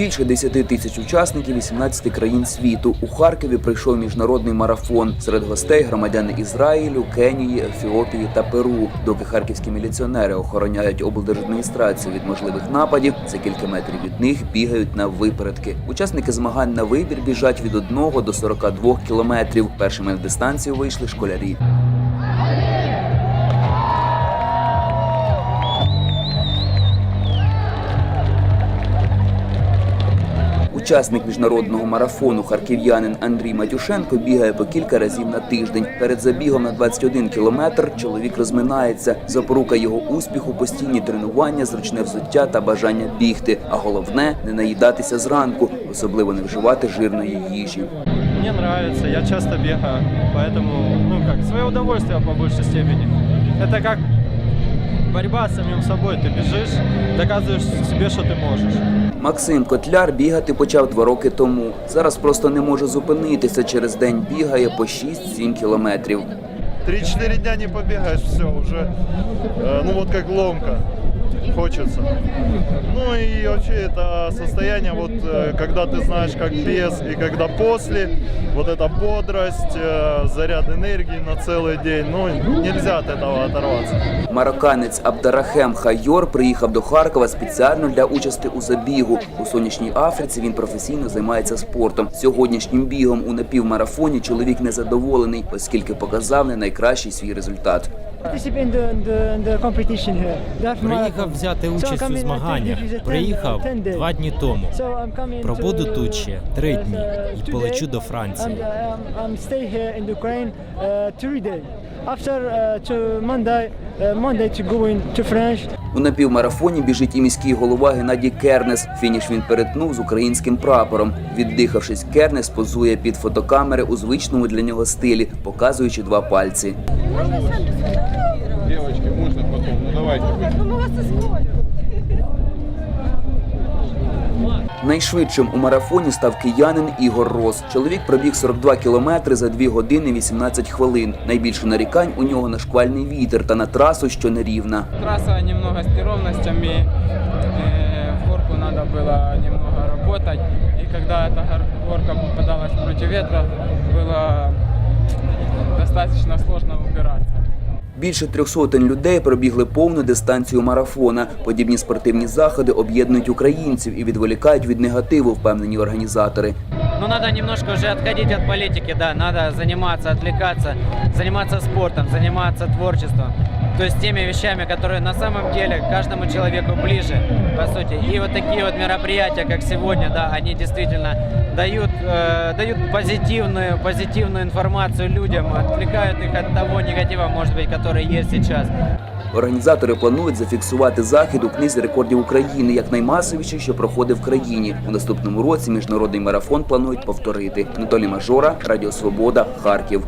Більше 10 тисяч учасників 18 країн світу. У Харкові прийшов міжнародний марафон. Серед гостей громадяни Ізраїлю, Кенії, Ефіопії та Перу. Доки харківські міліціонери охороняють облдержадміністрацію від можливих нападів, за кілька метрів від них бігають на випередки. Учасники змагань на вибір біжать від 1 до 42 кілометрів. Першими на дистанцію вийшли школярі. Учасник міжнародного марафону харків'янин Андрій Матюшенко бігає по кілька разів на тиждень. Перед забігом на 21 кілометр чоловік розминається. Запорука його успіху постійні тренування, зручне взуття та бажання бігти. А головне не наїдатися зранку, особливо не вживати жирної їжі. Мне нравится, я часто бегаю, поэтому, ну как, свое удовольствие по большей степени. Это как борьба с самим собой. Ты бежишь, доказываешь себе, что ты можешь. Максим Котляр бігати почав два роки тому. Зараз просто не може зупинитися. Через день бігає по 6-7 кілометрів. 3-4 дня не побегаешь, все, уже, э, ну вот как ломка, хочется. Ну и вообще это состояние, вот э, когда ты знаешь, как без и когда после, вот эта бодрость, э, заряд энергии на целый день, ну нельзя от этого оторваться. Марокканець Абдарахем Хайор приїхав до Харкова спеціально для участі у забігу. У сонячній Африці він професійно займається спортом. Сьогоднішнім бігом у напівмарафоні чоловік незадоволений, оскільки показав не найкращий свій результат. participate Приїхав взяти участь у змаганнях. this is a 10, Приїхав два дні тому. Пробуду тут ще три дні uh, і полечу до Франції. У напівмарафоні біжить і міський голова Геннадій Кернес. Фініш він перетнув з українським прапором. Віддихавшись, Кернес позує під фотокамери у звичному для нього стилі, показуючи два пальці. Девочки, можно потом, ну давайте. Найшвидшим у марафоні став киянин Ігор Рос. Чоловік пробіг 42 кілометри за 2 години 18 хвилин. Найбільше нарікань у нього на шквальний вітер та на трасу, що нерівна. Трасса немного с неровностями, э, в горку надо было немного работать. И когда эта гор- горка попадалась против ветра, было достаточно сложно убираться. Більше трьох сотень людей пробігли повну дистанцію марафона. Подібні спортивні заходи об'єднують українців і відволікають від негативу, впевнені організатори. Ну, треба немножко вже відходити від політики, да, треба займатися, отвлекаться, займатися спортом, займатися творчеством То есть теми вещами, которые на самом деле каждому человеку ближе, по сути. И вот такие вот мероприятия, как сегодня, да, они действительно дают, э, дают позитивную, позитивную информацию людям, отвлекают их от того негатива, может быть, который есть сейчас. Організатори планують зафіксувати захід у книзі рекордів України як наймасовіший, що проходив в країні. У наступному році міжнародний марафон планують повторити. Анатолій Мажора, Радіо Свобода, Харків.